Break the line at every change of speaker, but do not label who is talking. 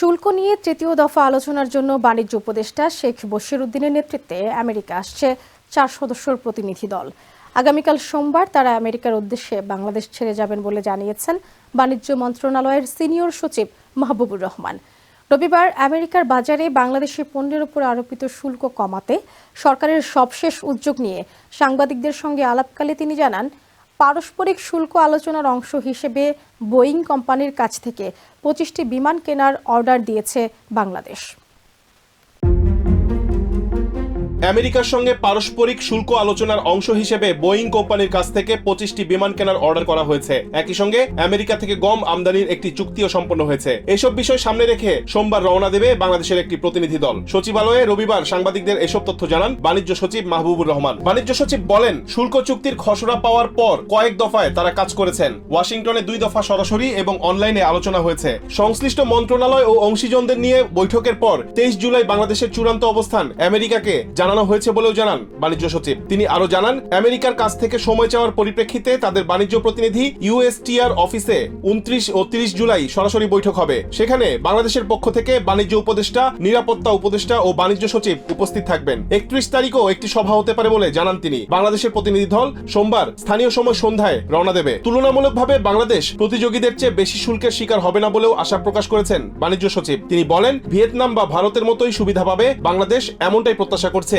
শুল্ক নিয়ে তৃতীয় দফা আলোচনার জন্য বাণিজ্য উপদেষ্টা শেখ বশির উদ্দিনের নেতৃত্বে আমেরিকা আসছে চার সদস্যর প্রতিনিধি দল। আগামীকাল সোমবার তারা আমেরিকার উদ্দেশ্যে বাংলাদেশ ছেড়ে যাবেন বলে জানিয়েছেন বাণিজ্য মন্ত্রণালয়ের সিনিয়র সচিব মাহবুবুর রহমান। রবিবার আমেরিকার বাজারে বাংলাদেশি পণ্যের উপর আরোপিত শুল্ক কমাতে সরকারের সবশেষ উদ্যোগ নিয়ে সাংবাদিকদের সঙ্গে আলাপকালে তিনি জানান পারস্পরিক শুল্ক আলোচনার অংশ হিসেবে বোয়িং কোম্পানির কাছ থেকে পঁচিশটি বিমান কেনার অর্ডার দিয়েছে বাংলাদেশ।
আমেরিকার সঙ্গে পারস্পরিক শুল্ক আলোচনার অংশ হিসেবে বোয়িং কোম্পানির কাছ থেকে পঁচিশটি বিমান কেনার অর্ডার করা হয়েছে। একই সঙ্গে আমেরিকা থেকে গম আমদানির একটি চুক্তিও সম্পন্ন হয়েছে। এসব বিষয় সামনে রেখে সোমবার রওনা দেবে বাংলাদেশের একটি প্রতিনিধি দল। সচিবালয়ে রবিবার সাংবাদিকদের এসব তথ্য জানান বাণিজ্য সচিব মাহবুবুর রহমান। বাণিজ্য সচিব বলেন, শুল্ক চুক্তির খসড়া পাওয়ার পর কয়েক দফায় তারা কাজ করেছেন। ওয়াশিংটনে দুই দফা সরাসরি এবং অনলাইনে আলোচনা হয়েছে। সংশ্লিষ্ট মন্ত্রণালয় ও অংশীজনদের নিয়ে বৈঠকের পর তেইশ জুলাই বাংলাদেশের চূড়ান্ত অবস্থান আমেরিকাকে জানানো হয়েছে বলেও জানান বাণিজ্য সচিব। তিনি আরও জানান, আমেরিকার কাছ থেকে সময় চাওয়ার পরিপ্রেক্ষিতে তাদের বাণিজ্য প্রতিনিধি ইউএসটিআর অফিসে উনত্রিশ ও তিরিশ জুলাই সরাসরি বৈঠক হবে। সেখানে বাংলাদেশের পক্ষ থেকে বাণিজ্য উপদেষ্টা, নিরাপত্তা উপদেষ্টা ও বাণিজ্য সচিব উপস্থিত থাকবেন। একত্রিশ তারিখও একটি সভা হতে পারে বলে জানান তিনি। বাংলাদেশের প্রতিনিধি দল সোমবার স্থানীয় সময় সন্ধ্যায় রওনা দেবে। তুলনামূলকভাবে বাংলাদেশ প্রতিযোগীদের চেয়ে বেশি শুল্কের শিকার হবে না বলেও আশা প্রকাশ করেছেন বাণিজ্য সচিব। তিনি বলেন, ভিয়েতনাম বা ভারতের মতোই সুবিধা পাবে, বাংলাদেশ এমনটাই প্রত্যাশা করছে।